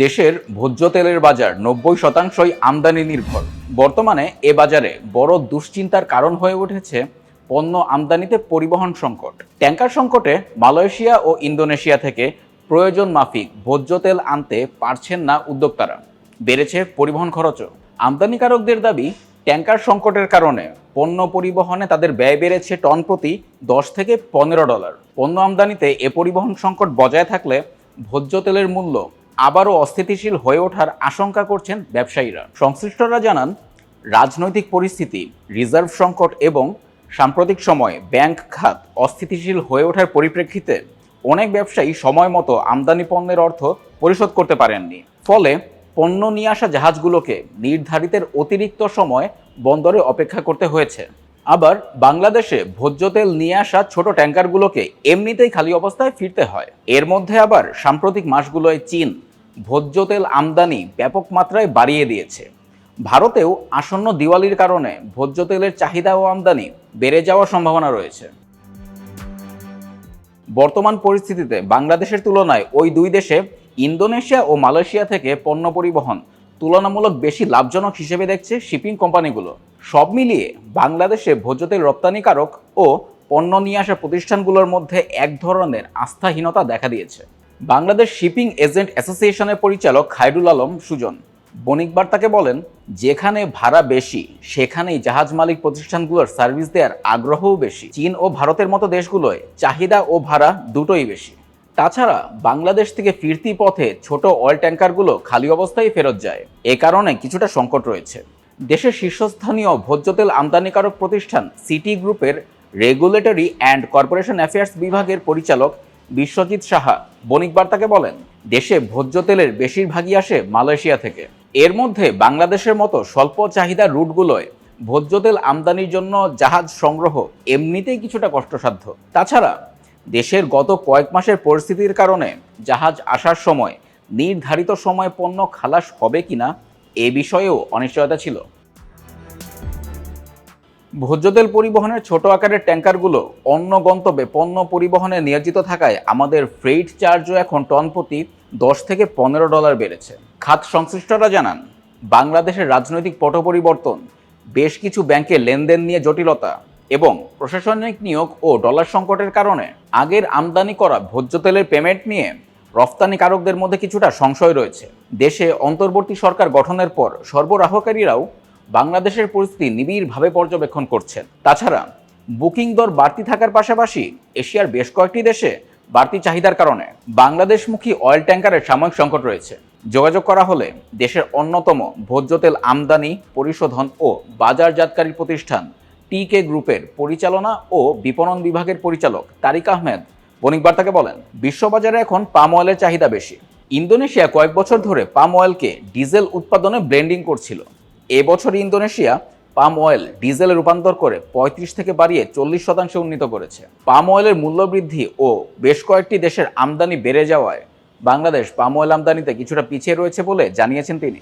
দেশের ভোজ্য তেলের বাজার নব্বই শতাংশই আমদানি নির্ভর। বর্তমানে এ বাজারে বড় দুশ্চিন্তার কারণ হয়ে উঠেছে পণ্য আমদানিতে পরিবহন সংকট। ট্যাঙ্কার সংকটে মালয়েশিয়া ও ইন্দোনেশিয়া থেকে প্রয়োজন মাফিক ভোজ্য তেল আনতে পারছেন না উদ্যোক্তারা। বেড়েছে পরিবহন খরচও। আমদানিকারকদের দাবি ট্যাঙ্কার সংকটের কারণে পণ্য পরিবহনে তাদের ব্যয় বেড়েছে টন প্রতি দশ থেকে পনেরো ডলার। পণ্য আমদানিতে এ পরিবহন সংকট বজায় থাকলে ভোজ্য তেলের মূল্য আবারও অস্থিতিশীল হয়ে ওঠার আশঙ্কা করছেন ব্যবসায়ীরা। সংশ্লিষ্টরা জানান, রাজনৈতিক পরিস্থিতি, রিজার্ভ সংকট এবং সাম্প্রতিক সময়ে ব্যাংক খাত অস্থিতিশীল হয়ে ওঠার পরিপ্রেক্ষিতে অনেক ব্যবসায়ী সময় মতো আমদানি পণ্যের অর্থ পরিশোধ করতে পারেননি। ফলে পণ্য নিয়ে আসা জাহাজগুলোকে নির্ধারিতের অতিরিক্ত সময় বন্দরে অপেক্ষা করতে হয়েছে। আবার বাংলাদেশে ভোজ্য তেল নিয়ে আসা ছোট ট্যাঙ্কারগুলোকে এমনিতেই খালি অবস্থায় ফিরতে হয়। এর মধ্যে আবার সাম্প্রতিক মাসগুলোয় চীন ভোজ্য তেল আমদানি ব্যাপক মাত্রায় বাড়িয়ে দিয়েছে। ভারতেও আসন্ন দিওয়ালির কারণে ভোজ্য তেলের চাহিদা ও আমদানি বেড়ে যাওয়ার সম্ভাবনা রয়েছে। বর্তমান পরিস্থিতিতে বাংলাদেশের তুলনায় ওই দুই দেশে ইন্দোনেশিয়া ও মালয়েশিয়া থেকে পণ্য পরিবহন তুলনামূলক বেশি লাভজনক হিসেবে দেখছে শিপিং কোম্পানিগুলো। সব মিলিয়ে বাংলাদেশে ভোজ্য তেল রপ্তানিকারক ও পণ্য নিয়ে আসা প্রতিষ্ঠানগুলোর মধ্যে এক ধরনের আস্থাহীনতা দেখা দিয়েছে। বাংলাদেশ শিপিং এজেন্ট অ্যাসোসিয়েশনের পরিচালক খায়রুল আলম সুজন বণিক বার্তাকে বলেন, যেখানে ভাড়া বেশি, সেখানেই জাহাজ মালিক প্রতিষ্ঠানগুলোর সার্ভিস দেওয়ার আগ্রহও বেশি। চীন ও ভারতের মতো দেশগুলোয় চাহিদা ও ভাড়া দুটোই বেশি। তাছাড়া বাংলাদেশ থেকে ফিরতি পথে ছোট অয়েল ট্যাঙ্কারগুলো খালি অবস্থায় ফেরত যায়। এ কারণে কিছুটা সংকট রয়েছে। দেশের শীর্ষস্থানীয় ভোজ্য তেল আমদানিকারক প্রতিষ্ঠান সিটি গ্রুপের রেগুলেটরি অ্যান্ড কর্পোরেশন অ্যাফেয়ার্স বিভাগের পরিচালক বিশ্বজিৎ সাহা বণিক বার্তাকে বলেন, দেশে ভোজ্য তেলের বেশিরভাগই আসে মালয়েশিয়া থেকে। এর মধ্যে বাংলাদেশের মতো স্বল্প চাহিদার রুটগুলোয় ভোজ্য তেল আমদানির জন্য জাহাজ সংগ্রহ এমনিতেই কিছুটা কষ্টসাধ্য। তাছাড়া, দেশের গত কয়েক মাসের পরিস্থিতির কারণে জাহাজ আসার সময় নির্ধারিত সময় পণ্য খালাস হবে কিনা এ বিষয়েও অনিশ্চয়তা ছিল। ভোজ্য তেল পরিবহনের ছোট আকারের ট্যাঙ্কারগুলো অন্য গন্তব্যে পণ্য পরিবহনে নিয়োজিত থাকায় আমাদের ফ্রেইট চার্জও এখন টন প্রতি দশ থেকে পনেরো ডলার বেড়েছে। খাত সংশ্লিষ্টরা জানান, বাংলাদেশের রাজনৈতিক পট পরিবর্তন, বেশ কিছু ব্যাংকে লেনদেন নিয়ে জটিলতা এবং প্রশাসনিক নিয়োগ ও ডলার সংকটের কারণে আগের আমদানি করা ভোজ্য তেলের পেমেন্ট নিয়ে রফতানিকারকদের মধ্যে কিছুটা সংশয় রয়েছে। দেশে অন্তর্বর্তী সরকার গঠনের পর সরবরাহকারীরাও বাংলাদেশের পরিস্থিতি নিবিড়ভাবে পর্যবেক্ষণ করছেন। তাছাড়া, বুকিং দর বাড়তি থাকার পাশাপাশি এশিয়ার বেশ কয়েকটি দেশে বাড়তি চাহিদার কারণে বাংলাদেশমুখী অয়েল ট্যাঙ্কারের সাময়িক সংকট রয়েছে। যোগাযোগ করা হলে দেশের অন্যতম ভোজ্য তেল আমদানি, পরিশোধন ও বাজারজাতকারী প্রতিষ্ঠান টিকে গ্রুপের পরিচালনা ও বিপণন বিভাগের পরিচালক তারিক আহমেদ বণিক বার্তাকে বলেন, বিশ্ববাজারে এখন পাম অয়েলের চাহিদা বেশি। ইন্দোনেশিয়া কয়েক বছর ধরে পাম অয়েলকে ডিজেল উৎপাদনে ব্লেন্ডিং করছিল। এবছর ইন্দোনেশিয়া পাম অয়েল ডিজেলে রূপান্তর করে পঁয়ত্রিশ থেকে বাড়িয়ে চল্লিশ শতাংশে উন্নীত করেছে। পাম অয়েলের মূল্য বৃদ্ধি ও বেশ কয়েকটি দেশের আমদানি বেড়ে যাওয়ায় বাংলাদেশ পাম অয়েল আমদানিতে কিছুটা পিছিয়ে রয়েছে বলে জানিয়েছেন তিনি।